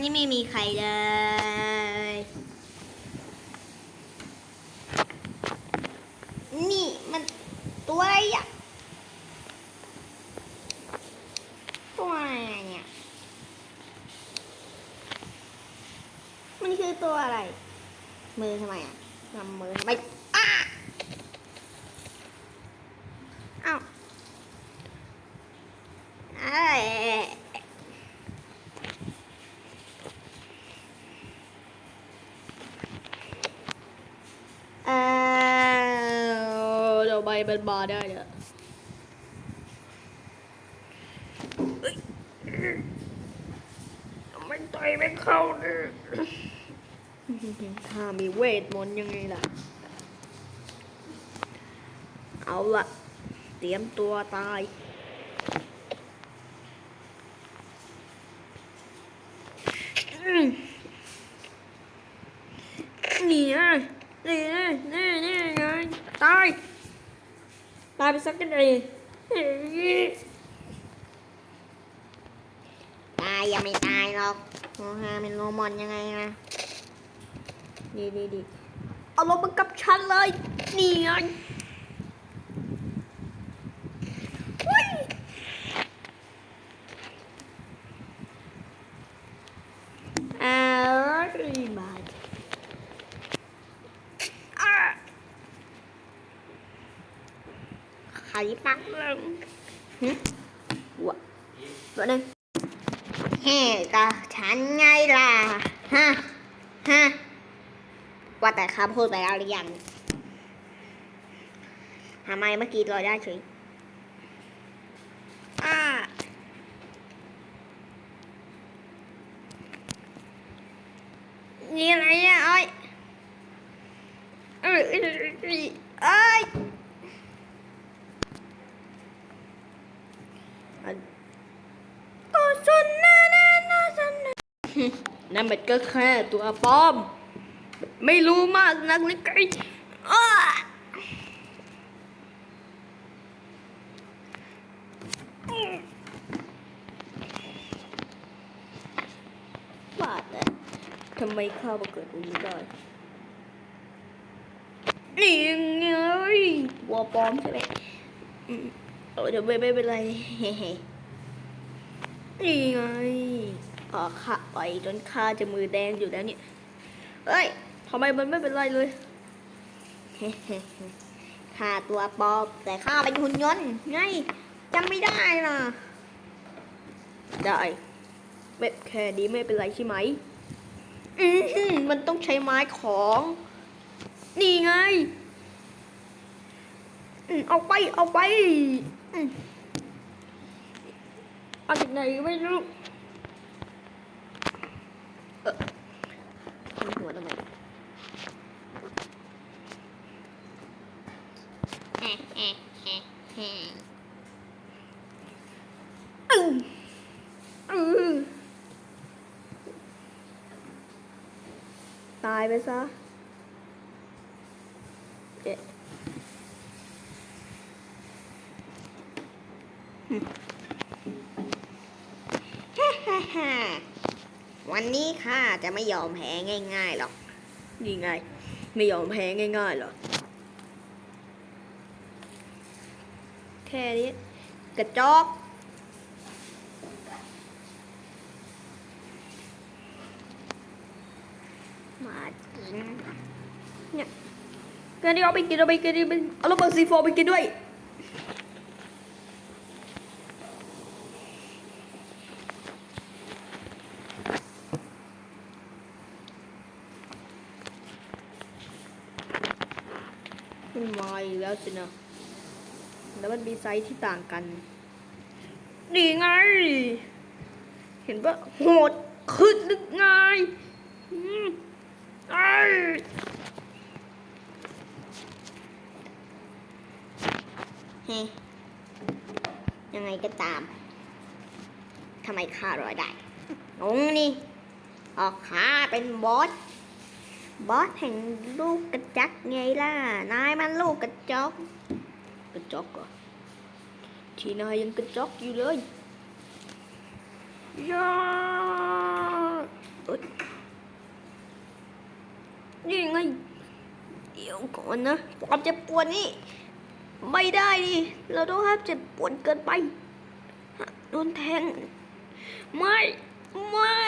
นี่ไม่มีใครเลย นี่มันตัวอะไรอะ ตัวอะไรเนี่ย มันคือตัวอะไร มือทำไมอะทำมือทำไมอ้าเอ้าเอ้ยเออเดี๋ยวใบมันมาได้เนี่ยเอ้ยทำไมันต่อยไม่เข้าเนี่ยถ้ามีเวทมนต์ยังไงล่ะ เอาละเตรียมตัวตายอืมนี่ไงนี่ไงนี่นี่ไงตายตายไปสักกันเลยตาย Abi sakit ay. Tay giờ mày tay đâu. Ngô ha mình ngô mòn như ngay nè. Đi đi đi. Ông nó bắt cặp chân lên. Đi anh. ไข่ปักลงหึวะตัวหนึงเฮ้ก็ฉันไงล่ะฮะฮะว่าแต่ครับพูดไปแล้วหรือยังทำไมเมื่อกี้ลอยได้เฉยอ่านี่อะไรอะเอ้ยเอ้ยเอ้ยเอ้ยเอ้ยอันโอ้สุนนะนะนะสุนนะ นั่นมันก็แค่ตัวปอม ไม่รู้มากนักเลยไกอ้าบาดเลยทำไมข้าวมาเกิดตรงนี้ได้นี่ไงวัวปลอมใช่ไหมเออเดี๋ยวไม่ไม่เป็นไรเฮ้ๆนี่ไง อ๋อข้าไปจนข้าจะมือแดงอยู่แล้วเนี่ยเอ้ยทำไมมันไม่เป็นไรเลยข้าตัวปอมแต่ข้าเป็นหุ่นยนต์ไงจำไม่ได้นะได้แบบแค่นี้ไม่เป็นไรใช่ไหมอือหือมันต้องใช้ไม้ของ นี่ไงเอาไปเอาไปอืมเอาจากไหนไม่รู้เออทำหัวทำไม อืมอืม ตายไปซะเอ๊ะหึฮ่าฮ่าฮ่าวันนี้ข้าจะไม่ยอมแพ้ง่ายๆหรอกนี่ไง ไม่ยอมแพ้ง่ายๆหรอก แค่นี้ กระจอกมากินเนี่ยแกนี่เอาไปกินเอาไปกินเอาไปเอาระเบิดซีโฟไปกินด้วยมันมาอีกแล้วสินะ แล้วมันมีไซส์ที่ต่างกันนี่ไง เห็นปะโหดขึ้นนึกไงอืมไอ้เฮ้ยังไงก็ตาม ทำไมข้ารอยได้งงนี่ออกขาเป็นบอส บอสแห่งลูกกระจักไงล่ะ นายมันลูกกระจอกกระ จอกเหรอทีนายยังกระจอกอยู่เลยยาอ้ยนี่ไง เดี๋ยวก่อนนะความเจ็บปวดนี่ไม่ได้ดิเราต้องห้ามเจ็บปวดเกินไปโดนแทง ไม่ ไม่